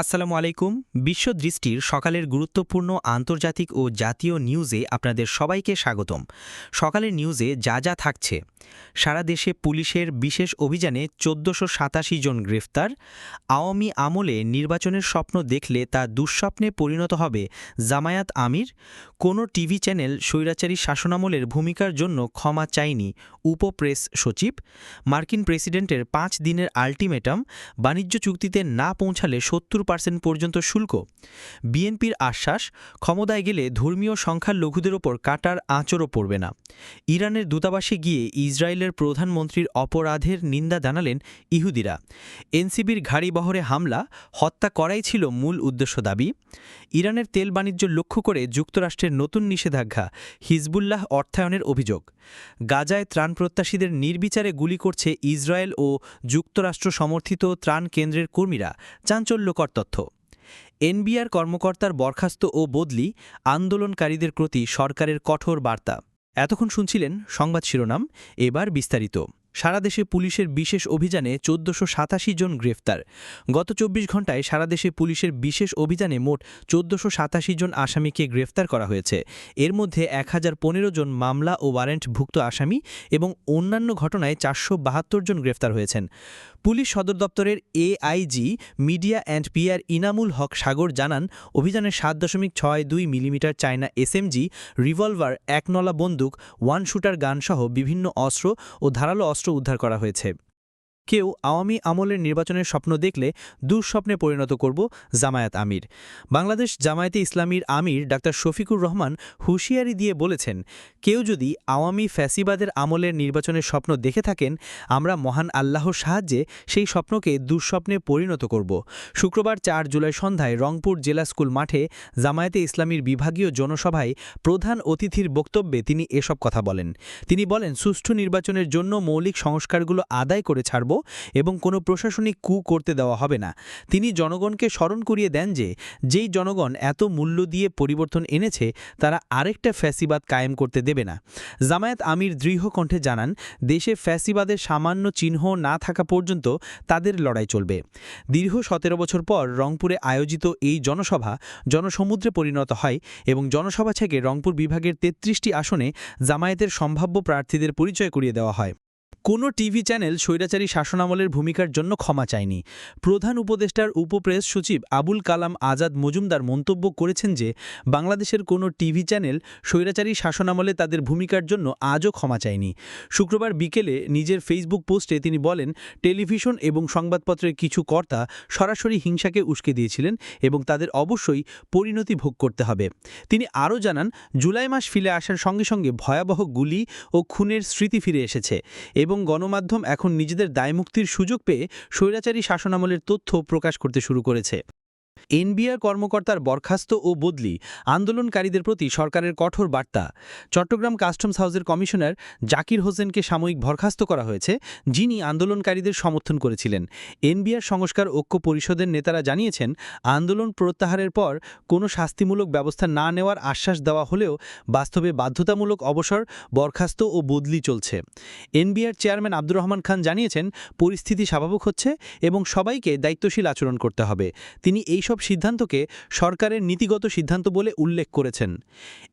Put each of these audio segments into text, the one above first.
আসসালামু আলাইকুম। বিশ্ব দৃষ্টির সকালের গুরুত্বপূর্ণ আন্তর্জাতিক ও জাতীয় নিউজে আপনাদের সবাইকে স্বাগতম। সকালের নিউজে যা যা থাকছে। সারা দেশে পুলিশের বিশেষ অভিযানে চোদ্দশো সাতাশি জন গ্রেফতার। আওয়ামী আমলে নির্বাচনের স্বপ্ন দেখলে তা দুঃস্বপ্নে পরিণত হবে জামায়াত আমির। কোনো টিভি চ্যানেল স্বৈরাচারী শাসনামলের ভূমিকার জন্য ক্ষমা চায়নি উপপ্রেস সচিব। মার্কিন প্রেসিডেন্টের পাঁচ দিনের আল্টিমেটাম, বাণিজ্য চুক্তিতে না পৌঁছালে সত্তর পার্সেন্ট পর্যন্ত শুল্ক। বিএনপির আশ্বাস, ক্ষমতায় গেলে ধর্মীয় সংখ্যার লঘুদের ওপর কাটার আঁচড়ও পড়বে না। ইরানের দূতাবাসে গিয়ে ইসরায়েলের প্রধানমন্ত্রীর অপরাধের নিন্দা জানালেন ইহুদিরা। এনসিবির ঘাড়ি বহরে হামলা, হত্যা করাই ছিল মূল উদ্দেশ্য দাবি। ইরানের তেল বাণিজ্য লক্ষ্য করে যুক্তরাষ্ট্রের নতুন নিষেধাজ্ঞা, হিজবুল্লাহ অর্থায়নের অভিযোগ। গাজায় ত্রাণ প্রত্যাশীদের নির্বিচারে গুলি করছে ইসরায়েল ও যুক্তরাষ্ট্র সমর্থিত ত্রাণ কেন্দ্রের কর্মীরা। চাঞ্চল্যকর তথ্য। এনবিআর কর্মকর্তার বরখাস্ত ও বদলি আন্দোলনকারীদের প্রতি সরকারের কঠোর বার্তা। এতক্ষণ শুনছিলেন সংবাদ শিরোনাম, এবার বিস্তারিত। সারা দেশে পুলিশের বিশেষ অভিযানে চোদ্দশো সাতাশি জন গ্রেফতার। গত চব্বিশ ঘন্টায় সারা দেশে পুলিশের বিশেষ অভিযানে মোট চোদ্দশো সাতাশি জন আসামিকে গ্রেফতার করা হয়েছে। এর মধ্যে এক হাজার পনেরো জন মামলা ও ওয়ারেন্টভুক্ত আসামি এবং অন্যান্য ঘটনায় চারশো বাহাত্তর জন গ্রেফতার হয়েছেন। পুলিশ সদর দপ্তরের AIG, media and PR Inamul Haque Sagar জানান অভিযানে সাত দশমিক ছয় দুই মিলিমিটার চায়না এসএমজি, রিভলভার, একনলা বন্দুক, ওয়ান শুটার গানসহ বিভিন্ন অস্ত্র ও ধারালো অস্ত্র উদ্ধার করা হয়েছে। কেউ আওয়ামী আমলের নির্বাচনের স্বপ্ন দেখলে দুঃস্বপ্নে পরিণত করব জামায়াত আমির। বাংলাদেশ জামায়াতে ইসলামীর আমির ডাক্তার শফিকুর রহমান হুঁশিয়ারি দিয়ে বলেছেন, কেউ যদি আওয়ামী ফ্যাসিবাদের আমলের নির্বাচনের স্বপ্ন দেখে থাকেন, আমরা মহান আল্লাহর সাহায্যে সেই স্বপ্নকে দুঃস্বপ্নে পরিণত করব। শুক্রবার চার জুলাই সন্ধ্যায় রংপুর জেলা স্কুল মাঠে জামায়াতে ইসলামীর বিভাগীয় জনসভায় প্রধান অতিথির বক্তব্যে তিনি এসব কথা বলেন। তিনি বলেন, সুষ্ঠু নির্বাচনের জন্য মৌলিক সংস্কারগুলো আদায় করে ছাড়ব এবং কোনো প্রশাসনিক কু করতে দেওয়া হবে না। তিনি জনগণকে স্মরণ করিয়ে দেন যে, যেই জনগণ এত মূল্য দিয়ে পরিবর্তন এনেছে, তারা আরেকটা ফ্যাসিবাদ কায়েম করতে দেবে না। জামায়াত আমির দৃঢ় কণ্ঠে জানান, দেশে ফ্যাসিবাদের সামান্য চিহ্ন না থাকা পর্যন্ত তাদের লড়াই চলবে। দীর্ঘ সতেরো বছর পর রংপুরে আয়োজিত এই জনসভা জনসমুদ্রে পরিণত হয় এবং জনসভা থেকে রংপুর বিভাগের তেত্রিশটি আসনে জামায়াতের সম্ভাব্য প্রার্থীদের পরিচয় করিয়ে দেওয়া হয়। কোনো টিভি চ্যানেল স্বৈরাচারী শাসনামলের ভূমিকার জন্য ক্ষমা চায়নি। প্রধান উপদেষ্টার উপপ্রেস সচিব আবুল কালাম আজাদ মজুমদার মন্তব্য করেছেন যে, বাংলাদেশের কোনো টিভি চ্যানেল স্বৈরাচারী শাসনামলে তাদের ভূমিকার জন্য আজও ক্ষমা চায়নি। শুক্রবার বিকেলে নিজের ফেসবুক পোস্টে তিনি বলেন, টেলিভিশন এবং সংবাদপত্রের কিছু কর্তা সরাসরি হিংসাকে উস্কে দিয়েছিলেন এবং তাদের অবশ্যই পরিণতি ভোগ করতে হবে। তিনি আরও জানান, জুলাই মাস ফিরে আসার সঙ্গে সঙ্গে ভয়াবহ গুলি ও খুনের স্মৃতি ফিরে এসেছে এবং গণমাধ্যম এখন নিজেদের দায়মুক্তির সুযোগ পেয়ে স্বৈরাচারী শাসনামলের তথ্য প্রকাশ করতে শুরু করেছে। এনবিআর কর্মকর্তার বরখাস্ত ও বদলি আন্দোলনকারীদের প্রতি সরকারের কঠোর বার্তা। চট্টগ্রাম কাস্টমস হাউসের কমিশনার জাকির হোসেনকে সাময়িক বরখাস্ত করা হয়েছে, যিনি আন্দোলনকারীদের সমর্থন করেছিলেন। এনবিআর সংস্কার ঐক্য পরিষদের নেতারা জানিয়েছেন, আন্দোলন প্রত্যাহারের পর কোনো শাস্তিমূলক ব্যবস্থা না নেওয়ার আশ্বাস দেওয়া হলেও বাস্তবে বাধ্যতামূলক অবসর, বরখাস্ত ও বদলি চলছে। এনবিআর চেয়ারম্যান আব্দুর রহমান খান জানিয়েছেন, পরিস্থিতি স্বাভাবিক হচ্ছে এবং সবাইকে দায়িত্বশীল আচরণ করতে হবে। তিনি এইসব সিদ্ধান্তকে সরকারের নীতিগত সিদ্ধান্ত বলে উল্লেখ করেছেন।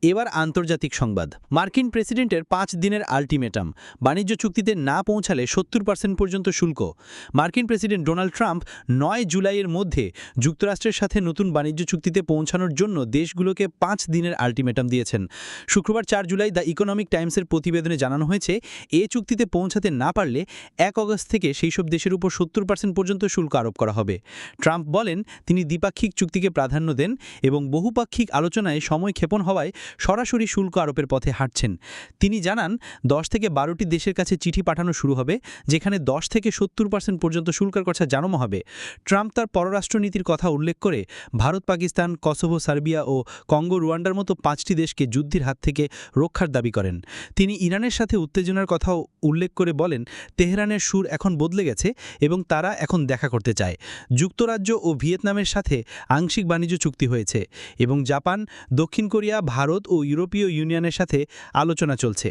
এবার আন্তর্জাতিক সংবাদ। মার্কিন প্রেসিডেন্টের পাঁচ দিনের আল্টিমেটাম। বাণিজ্য চুক্তিতে না পৌঁছালে সত্তর পার্সেন্ট পর্যন্ত শুল্ক। মার্কিন প্রেসিডেন্ট ডোনাল্ড ট্রাম্প নয় জুলাইয়ের মধ্যে যুক্তরাষ্ট্রের সাথে নতুন বাণিজ্য চুক্তিতে পৌঁছানোর জন্য দেশগুলোকে পাঁচ দিনের আল্টিমেটাম দিয়েছেন। শুক্রবার চার জুলাই দ্য ইকোনমিক টাইমসের প্রতিবেদনে জানানো হয়েছে, এ চুক্তিতে পৌঁছাতে না পারলে এক অগস্ট থেকে সেই সব দেশের উপর সত্তর পার্সেন্ট পর্যন্ত শুল্ক আরোপ করা হবে। ট্রাম্প বলেন, তিনি দ্বিপাক্ষিক চুক্তিকে প্রাধান্য দেন এবং বহুপাক্ষিক আলোচনায় সময় ক্ষেপণ হওয়ায় সরাসরি শুল্ক আরোপের পথে হাঁটছেন। তিনি জানান, দশ থেকে বারোটি দেশের কাছে চিঠি পাঠানো শুরু হবে, যেখানে দশ থেকে সত্তর পার্সেন্ট পর্যন্ত শুল্কের কথা জানানো হবে। ট্রাম্প তার পররাষ্ট্রনীতির কথা উল্লেখ করে ভারত, পাকিস্তান, কসোভো, সার্বিয়া ও কঙ্গো, রুয়ান্ডার মতো পাঁচটি দেশকে যুদ্ধের হাত থেকে রক্ষার দাবি করেন। তিনি ইরানের সাথে উত্তেজনার কথাও উল্লেখ করে বলেন, তেহরানের সুর এখন বদলে গেছে এবং তারা এখন দেখা করতে চায়। যুক্তরাজ্য ও ভিয়েতনামের সাথে আংশিক বাণিজ্য চুক্তি হয়েছে এবং জাপান, দক্ষিণ কোরিয়া, ভারত ও ইউরোপীয় ইউনিয়নের সাথে আলোচনা চলছে।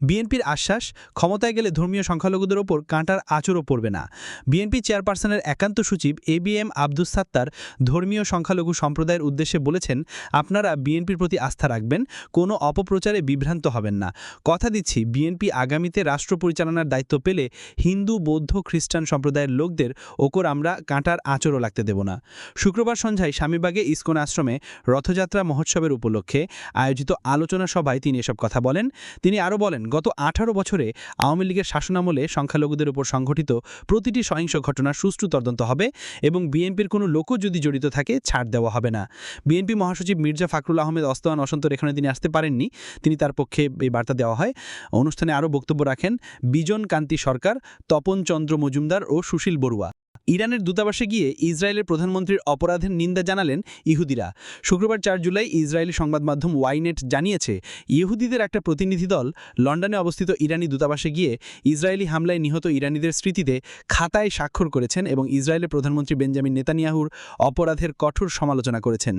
বিএনপির আশ্বাস, ক্ষমতায় গেলে ধর্মীয় সংখ্যালঘুদের ওপর কাঁটার আঁচড়ও পড়বে না। বিএনপি চেয়ারপারসনের একান্ত সচিব A B M Abdus Sattar ধর্মীয় সংখ্যালঘু সম্প্রদায়ের উদ্দেশ্যে বলেছেন, আপনারা বিএনপির প্রতি আস্থা রাখবেন, কোনো অপপ্রচারে বিভ্রান্ত হবেন না। কথা দিচ্ছি, বিএনপি আগামীতে রাষ্ট্র পরিচালনার দায়িত্ব পেলে হিন্দু, বৌদ্ধ, খ্রিস্টান সম্প্রদায়ের লোকদের ওকর আমরা কাঁটার আঁচড়ও লাগতে দেব না। শুক্রবার সন্ধ্যায় স্বামীবাগে ইসকন আশ্রমে রথযাত্রা মহোৎসবের উপলক্ষে আয়োজিত আলোচনা সভায় তিনি এসব কথা বলেন। তিনি আরও বলেন গত আঠারো বছরে আওয়ামী লীগের শাসনামলে সংখ্যালঘুদের উপর সংঘটিত প্রতিটি সহিংস ঘটনার সুষ্ঠু তদন্ত হবে এবং বিএনপির কোনো লোকও যদি জড়িত থাকে, ছাড় দেওয়া হবে না। বিএনপি মহাসচিব মির্জা ফাকরুল আহমেদ অস্তওয়ান অসন্তর এখানে তিনি আসতে পারেননি। তিনি তার পক্ষে এই বার্তা দেওয়া হয়। অনুষ্ঠানে আরও বক্তব্য রাখেন বিজন কান্তি সরকার, তপন চন্দ্র মজুমদার ও সুশীল বড়ুয়া। ইরানের দূতাবাসে গিয়ে ইসরায়েলের প্রধানমন্ত্রীর অপরাধের নিন্দা জানালেন ইহুদিরা। শুক্রবার চার জুলাই ইসরায়েলি সংবাদ মাধ্যম ওয়াইনেট জানিয়েছে, ইহুদিদের একটা প্রতিনিধি দল লন্ডনে অবস্থিত ইরানি দূতাবাসে গিয়ে ইসরায়েলি হামলায় নিহত ইরানিদের স্মৃতিতে খাতায় স্বাক্ষর করেছেন এবং ইসরায়েলের প্রধানমন্ত্রী বেঞ্জামিন নেতানিয়াহুর অপরাধের কঠোর সমালোচনা করেছেন।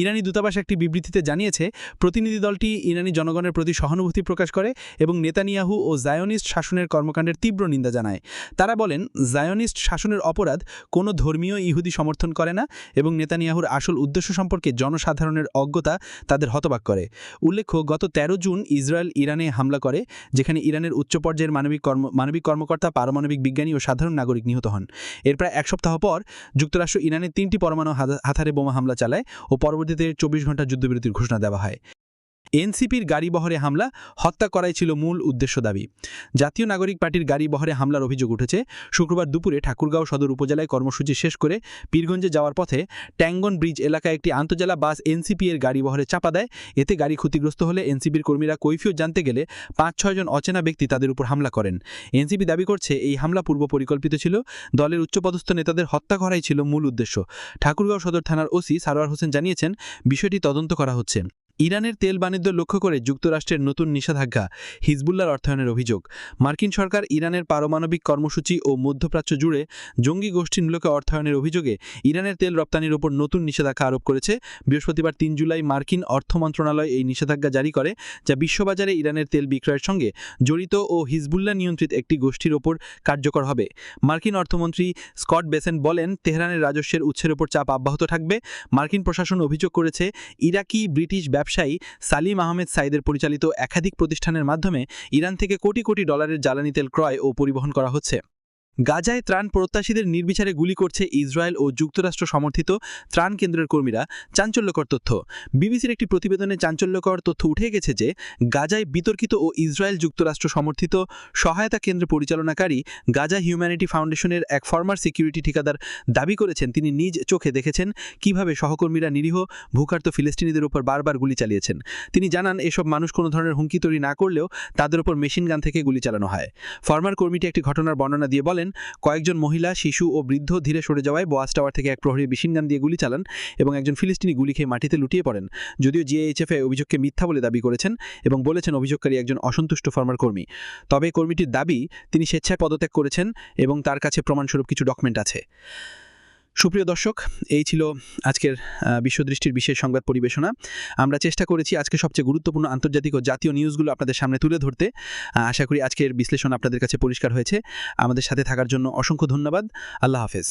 ইরানি দূতাবাস একটি বিবৃতিতে জানিয়েছে, প্রতিনিধি দলটি ইরানি জনগণের প্রতি সহানুভূতি প্রকাশ করে এবং নেতানিয়াহু ও জায়োনিস্ট শাসনের কর্মকাণ্ডের তীব্র নিন্দা জানায়। তারা বলেন, জায়োনিস্ট শাসনের অপরাধ কোনো ধর্মীয় ইহুদি সমর্থন করে না এবং নেতানিয়াহুর আসল উদ্দেশ্য সম্পর্কে জনসাধারণের অজ্ঞতা তাদের হতবাক করে। উল্লেখ্য, গত ১৩ জুন ইসরায়েল ইরানে হামলা করে, যেখানে ইরানের উচ্চ পর্যায়ের মানবিক কর্ম, মানবিক কর্মকর্তা, পারমাণবিক বিজ্ঞানী ও সাধারণ নাগরিক নিহত হন। এর প্রায় এক সপ্তাহ পর যুক্তরাষ্ট্র ইরানে তিনটি পরমাণু হাথারে বোমা হামলা চালায় ও পরবর্তীতে চব্বিশ ঘণ্টা যুদ্ধবিরতির ঘোষণা দেওয়া হয়। এনসিপির গাড়িবহরে হামলা, হত্যা করাই ছিল মূল উদ্দেশ্য দাবি। জাতীয় নাগরিক পার্টির গাড়িবহরে হামলার অভিযোগ উঠেছে, শুক্রবার দুপুরে ঠাকুরগাঁও সদর উপজেলায় কর্মসূচি শেষ করে পীরগঞ্জে যাওয়ার পথে ট্যাঙ্গন ব্রিজ এলাকায় একটি আন্তজেলা বাস এনসিপি এর গাড়িবহরে চাপা দেয়। এতে গাড়ি ক্ষতিগ্রস্ত হলে এনসিপির কর্মীরা কৈফিয়ত জানতে গেলে পাঁচ ছয়জন অচেনা ব্যক্তি তাদের উপর হামলা করেন। এনসিপি দাবি করছে, এই হামলা পূর্ব পরিকল্পিত ছিল, দলের উচ্চপদস্থ নেতাদের হত্যা করাই ছিল মূল উদ্দেশ্য। ঠাকুরগাঁও সদর থানার ওসি সারোয়ার হোসেন জানিয়েছেন, বিষয়টি তদন্ত করা হচ্ছে। ইরানের তেল বাণিজ্য লক্ষ্য করে যুক্তরাষ্ট্রের নতুন নিষেধাজ্ঞা হিজবুল্লার অর্থায়নের অভিযোগ। মার্কিন সরকার ইরানের পারমাণবিক কর্মসূচি ও মধ্যপ্রাচ্য জুড়ে জঙ্গি গোষ্ঠীগুলোকে অর্থায়নের অভিযোগে ইরানের তেল রপ্তানির উপর নতুন নিষেধাজ্ঞা আরোপ করেছে। বৃহস্পতিবার তিন জুলাই মার্কিন অর্থ মন্ত্রণালয় এই নিষেধাজ্ঞা জারি করে, যা বিশ্ববাজারে ইরানের তেল বিক্রয়ের সঙ্গে জড়িত ও হিজবুল্লাহ নিয়ন্ত্রিত একটি গোষ্ঠীর ওপর কার্যকর হবে। মার্কিন অর্থমন্ত্রী স্কট বেসেন বলেন, তেহরানের রাজস্বের উৎসের ওপর চাপ অব্যাহত থাকবে। মার্কিন প্রশাসন অভিযোগ করেছে, ইরাকি ব্রিটিশ ব্যবসায়ী সালিম আহমেদ সাইদের পরিচালিত একাধিক প্রতিষ্ঠানের মাধ্যমে ইরান থেকে কোটি কোটি ডলারের জ্বালানি তেল ক্রয় ও পরিবহন করা হচ্ছে। গাজায় ত্রাণ প্রত্যাশীদের নির্বিচারে গুলি করছে ইসরায়েল ও যুক্তরাষ্ট্র সমর্থিত ত্রাণ কেন্দ্রের কর্মীরা। চাঞ্চল্যকর তথ্য। বিবিসির একটি প্রতিবেদনে চাঞ্চল্যকর তথ্য উঠে গেছে যে, গাজায় বিতর্কিত ও ইসরায়েল যুক্তরাষ্ট্র সমর্থিত সহায়তা কেন্দ্র পরিচালনাকারী গাজা হিউম্যানিটি ফাউন্ডেশনের এক ফর্মার সিকিউরিটি ঠিকাদার দাবি করেছেন। তিনি নিজ চোখে দেখেছেন কীভাবে সহকর্মীরা নিরীহ, ভূখার্ত ফিলিস্তিনিদের উপর বারবার গুলি চালিয়েছেন। তিনি জানান, এসব মানুষ কোনো ধরনের হুমকি তৈরি না করলেও তাদের উপর মেশিন গান থেকে গুলি চালানো হয়। ফর্মার কর্মীটি একটি ঘটনার বর্ণনা দিয়ে বলেন কয়েকজন মহিলা, শিশু ও বৃদ্ধ ধীরে সরে যাওয়ায় বয়াস টাওয়ার থেকে এক প্রহরী মেশিনগান দিয়ে গুলি চালান এবং একজন ফিলিস্তিনি গুলি খেয়ে মাটিতে লুটিয়ে পড়েন। যদিও জিএইচএফএ এই অভিযোগকে মিথ্যা বলে দাবি করেছেন এবং বলেছেন অভিযোগকারী একজন অসন্তুষ্ট ফার্মার কর্মী। তবে কর্মীটির দাবি, তিনি স্বেচ্ছায় পদত্যাগ করেছেন এবং তার কাছে প্রমাণস্বরূপ কিছু ডকুমেন্ট আছে। সুপ্রিয় দর্শক, এই ছিল আজকের বিশ্বদৃষ্টির বিশেষ সংবাদ পরিবেশনা। আমরা চেষ্টা করেছি আজকে সবচেয়ে গুরুত্বপূর্ণ আন্তর্জাতিক ও জাতীয় নিউজগুলো আপনাদের সামনে তুলে ধরতে। আশা করি আজকের বিশ্লেষণ আপনাদের কাছে পরিষ্কার হয়েছে। আমাদের সাথে থাকার জন্য অসংখ্য ধন্যবাদ। আল্লাহ হাফেজ।